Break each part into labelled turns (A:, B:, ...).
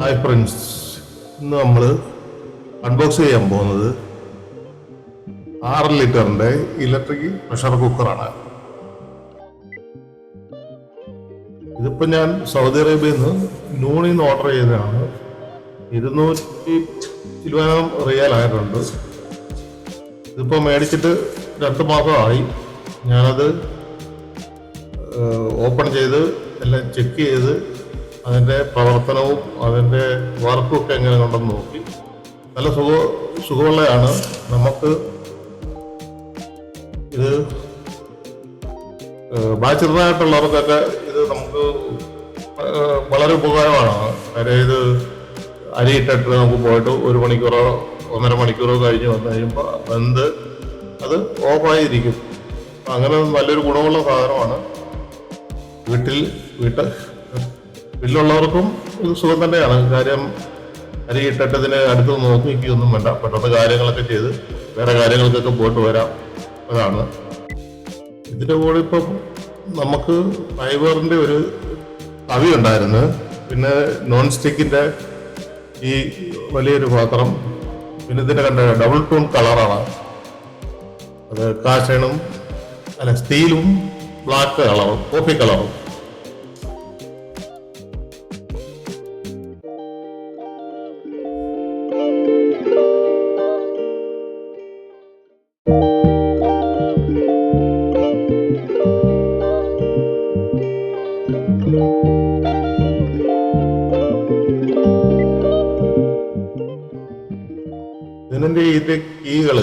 A: Hi friends ഇന്ന് നമ്മൾ unbox ചെയ്യാൻ പോകുന്നത് ആറ് ലിറ്ററിന്റെ ഇലക്ട്രിക് പ്രഷർ കുക്കറാണ് ഇതിപ്പോ ഞാൻ സൗദി അറേബ്യയിൽ നിന്ന് നൂണിൽ നിന്ന് ഓർഡർ ചെയ്തതാണ്. ഇരുന്നൂറ്റി ഇരുപതിനായിരം റിയാൽ ആയിട്ടുണ്ട്. ഇതിപ്പോ മേടിച്ചിട്ട് രണ്ട് മാസമായി. ഞാനത് ഓപ്പൺ ചെയ്ത് എല്ലാം ചെക്ക് ചെയ്ത് അതിന്റെ പ്രവർത്തനവും അതിന്റെ വർക്കും ഒക്കെ എങ്ങനെ ഉണ്ടെന്ന് നോക്കി. നല്ല സുഖ സുഖമുള്ളതാണ്. നമുക്ക് ഇത് ബാച്ചിലറായിട്ടുള്ളവർക്കൊക്കെ ഇത് നമുക്ക് വളരെ ഉപകാരമാണ്. കാര്യം ഇത് അരി ഇട്ടിട്ട് നമുക്ക് പോയിട്ട് ഒരു മണിക്കൂറോ ഒന്നര മണിക്കൂറോ കഴിഞ്ഞ് വന്നു കഴിയുമ്പോൾ വെന്ത് അത് ഓഫായിരിക്കും. അങ്ങനെ നല്ലൊരു ഗുണമുള്ള സാധനമാണ്. വീട്ടിൽ വീട്ട് വീട്ടിലുള്ളവർക്കും ഇത് സുഖം തന്നെയാണ്. കാര്യം അരി ഇട്ടിട്ടതിന് അടുത്ത് നോക്കി നിൽക്കുകയൊന്നും വേണ്ട. പെട്ടെന്ന് കാര്യങ്ങളൊക്കെ ചെയ്ത് വേറെ കാര്യങ്ങൾക്കൊക്കെ പോയിട്ട് വരാം. അതാണ്. ഇതിന്റെ കൂടെ ഇപ്പം നമുക്ക് ഫൈബറിന്റെ ഒരു തവി ഉണ്ടായിരുന്നു. പിന്നെ നോൺ സ്റ്റിക്കിന്റെ ഈ വലിയൊരു പാത്രം. പിന്നെ ഇതിന്റെ കണ്ട? ഡബിൾ ടൂൺ കളറാണ്. അത് കാശനും അല്ല സ്റ്റീലും ബ്ലാക്ക് കളറും കോഫി കളറും. ഇതിന്റെ ഇത് കീകൾ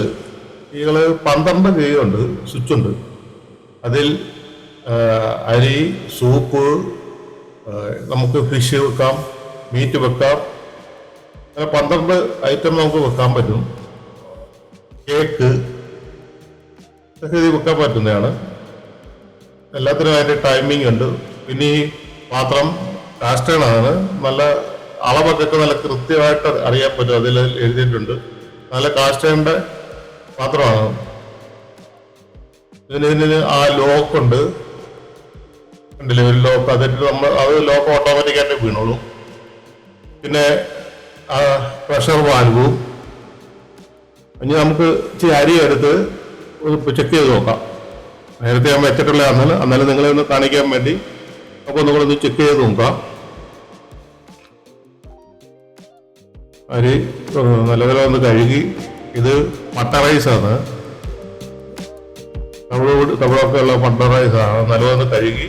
A: കീകൾ പന്ത്രണ്ട് കീ ഉണ്ട് സ്വിച്ച് ഉണ്ട് അതിൽ അരി സൂപ്പ് നമുക്ക് ഫിഷ് വെക്കാം മീറ്റ് വെക്കാം. അങ്ങനെ പന്ത്രണ്ട് ഐറ്റം നമുക്ക് വെക്കാൻ പറ്റും. കേക്ക് ഇതൊക്കെ ഇത് വെക്കാൻ പറ്റുന്നതാണ്. എല്ലാത്തിനും അതിന്റെ ടൈമിംഗ് ഉണ്ട്. പിന്നെ ഈ പാത്രം കാസ്റ്റേണാണ് നല്ല അളവൊക്കെ നല്ല കൃത്യമായിട്ട് അറിയാൻ പറ്റും. അതിൽ എഴുതിയിട്ടുണ്ട്. നല്ല കാസ്റ്റേണിന്റെ പാത്രമാണ്. ഇതിന് ആ ലോക്ക് ഉണ്ട് ഉണ്ടല്ലേ ഒരു ലോക്ക്. അതിട്ട് നമ്മൾ അത് ലോക്ക് ഓട്ടോമാറ്റിക്കായിട്ട് വീണോളും. പിന്നെ ആ പ്രഷർ വാൽവും ഇനി നമുക്ക് ഇച്ചിരി അരി എടുത്ത് ഒന്ന് ചെക്ക് ചെയ്ത് നോക്കാം. നേരത്തെ ഞാൻ വെച്ചിട്ടുള്ള അന്നേരം അന്നാലും നിങ്ങളെ ഒന്ന് കാണിക്കാൻ വേണ്ടി അപ്പോൾ നിങ്ങളൊന്ന് ചെക്ക് ചെയ്ത് നോക്കാം. അരി നല്ല നല്ലപോലെ ഒന്ന് കഴുകി. ഇത് മട്ട റൈസാണ് തമിഴ് തമിഴൊക്കെ ഉള്ള മട്ട റൈസാണ് നല്ലപോലെ കഴുകി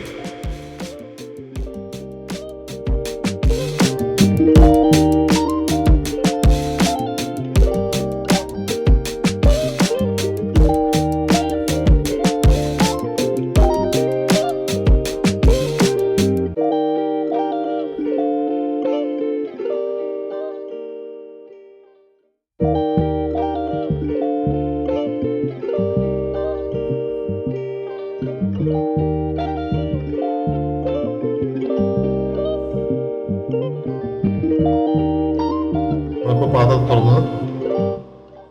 A: നമ്മളിപ്പോൾ പാത്രം തുറന്ന്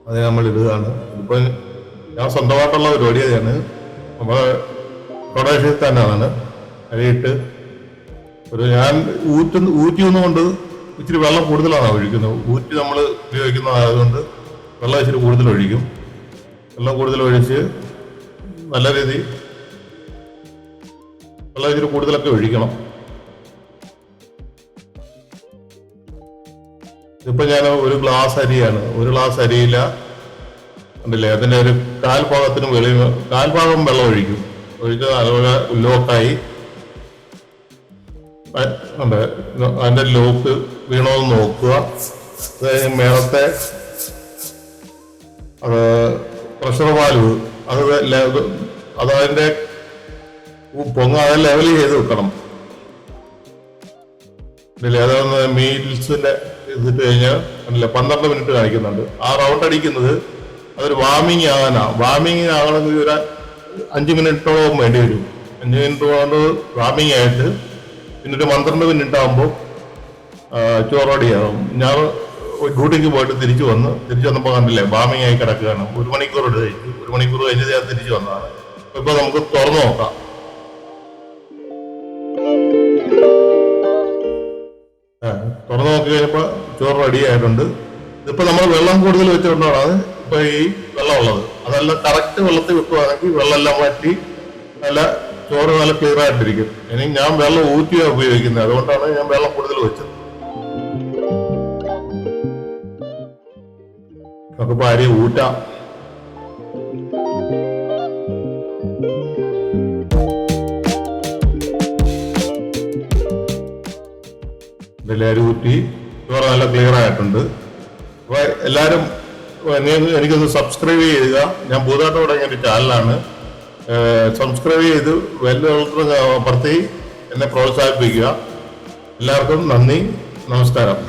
A: അത് നമ്മൾ ഇടുകയാണ്. ഇപ്പം ഞാൻ സ്വന്തമായിട്ടുള്ള പരിപാടി അതാണ് നമ്മളെ പ്രൊഡക്ഷൻ തന്നെയാണ്. അരിയിട്ട് ഒരു ഞാൻ ഊറ്റ ഊറ്റി ഒന്നുകൊണ്ട് ഇച്ചിരി വെള്ളം കൂടുതലാണ് ഒഴിക്കുന്നത്. ഊറ്റി നമ്മൾ ഉപയോഗിക്കുന്നതായതുകൊണ്ട് വെള്ളം ഇച്ചിരി കൂടുതൽ ഒഴിക്കും. വെള്ളം കൂടുതൽ ഒഴിച്ച് നല്ല രീതി വെള്ളം ഇച്ചിരി കൂടുതലൊക്കെ ഒഴിക്കണം. ഇതിപ്പോ ഞാൻ ഒരു ഗ്ലാസ് അരിയാണ്. ഒരു ഗ്ലാസ് അരിയില ഉണ്ടല്ലേ അതിന്റെ ഒരു കാൽഭാഗത്തിന് വെളി കാൽഭാഗം കാൽ ഭാഗം വെള്ളം ഒഴിക്കും. ഒഴിച്ച് നല്ലപോലെ ലോക്കായി അതിന്റെ ലോക്ക് വീണോന്ന് നോക്കുക. മേളത്തെ അത് പ്രഷർ വാൽവ് അത് അത് അതിന്റെ പൊങ്ങ അത് ലെവൽ ചെയ്ത് വെക്കണം. അതൊന്ന് മീൽസിന്റെ ഇതിട്ട് കഴിഞ്ഞാൽ അല്ല പന്ത്രണ്ട് മിനിറ്റ് കാണിക്കുന്നുണ്ട്. ആ റൗണ്ട് അടിക്കുന്നത് അതൊരു വാമിങ് ആകാനാ. വാമിങ് ആകണമെങ്കിൽ ഒരു അഞ്ച് മിനിറ്റോളം വേണ്ടി വരും. അഞ്ച് മിനിറ്റ് കൊണ്ട് വാമിങ് ആയിട്ട് പിന്നൊരു പന്ത്രണ്ട് മിനിറ്റ് ആകുമ്പോൾ ചോറോടിയാകും ഞാൻ ഡ്യൂട്ടിക്ക് പോയിട്ട് തിരിച്ചു വന്ന് തിരിച്ചു വന്നപ്പോൾ കണ്ടില്ലേ വാമിങ് ആയി കിടക്കുകയാണ്. ഒരു മണിക്കൂർ എടുത്ത് കഴിച്ചു ഒരു മണിക്കൂർ കഴിഞ്ഞ് ഞാൻ തിരിച്ചു വന്നതാണ്. ഇപ്പോൾ ഇപ്പൊ നമുക്ക് തുറന്നു നോക്കാം. തുറന്നു നോക്കി കഴിഞ്ഞപ്പോ ചോറ് റെഡി ആയിട്ടുണ്ട്. ഇതിപ്പോ നമ്മൾ വെള്ളം കൂടുതൽ വെച്ചുകൊണ്ടാണ് ഇപ്പൊ ഈ വെള്ളം ഉള്ളത് അതെല്ലാം കറക്റ്റ് വെള്ളത്തിൽ വെക്കുവാണെങ്കിൽ വെള്ളം എല്ലാം മാറ്റി നല്ല ചോറ് നല്ല ക്ലിയർ ആയിട്ടിരിക്കും. ഇനി ഞാൻ വെള്ളം ഊറ്റിയാണ് ഉപയോഗിക്കുന്നത്. അതുകൊണ്ടാണ് ഞാൻ വെള്ളം കൂടുതൽ വെച്ചത്. നമുക്കിപ്പോ അരി ഊറ്റാം. ഇതിലരി കുറ്റി ചോറ് നല്ല ക്ലിയർ ആയിട്ടുണ്ട്. അപ്പോൾ എല്ലാവരും എനിക്കൊന്ന് സബ്സ്ക്രൈബ് ചെയ്യുക. ഞാൻ പുതുതായിട്ട് തുടങ്ങിയ ഒരു ചാനലാണ് സബ്സ്ക്രൈബ് ചെയ്ത് വെല്ലുവിളി പ്രത്യേകി എന്നെ പ്രോത്സാഹിപ്പിക്കുക. എല്ലാവർക്കും നന്ദി. നമസ്കാരം.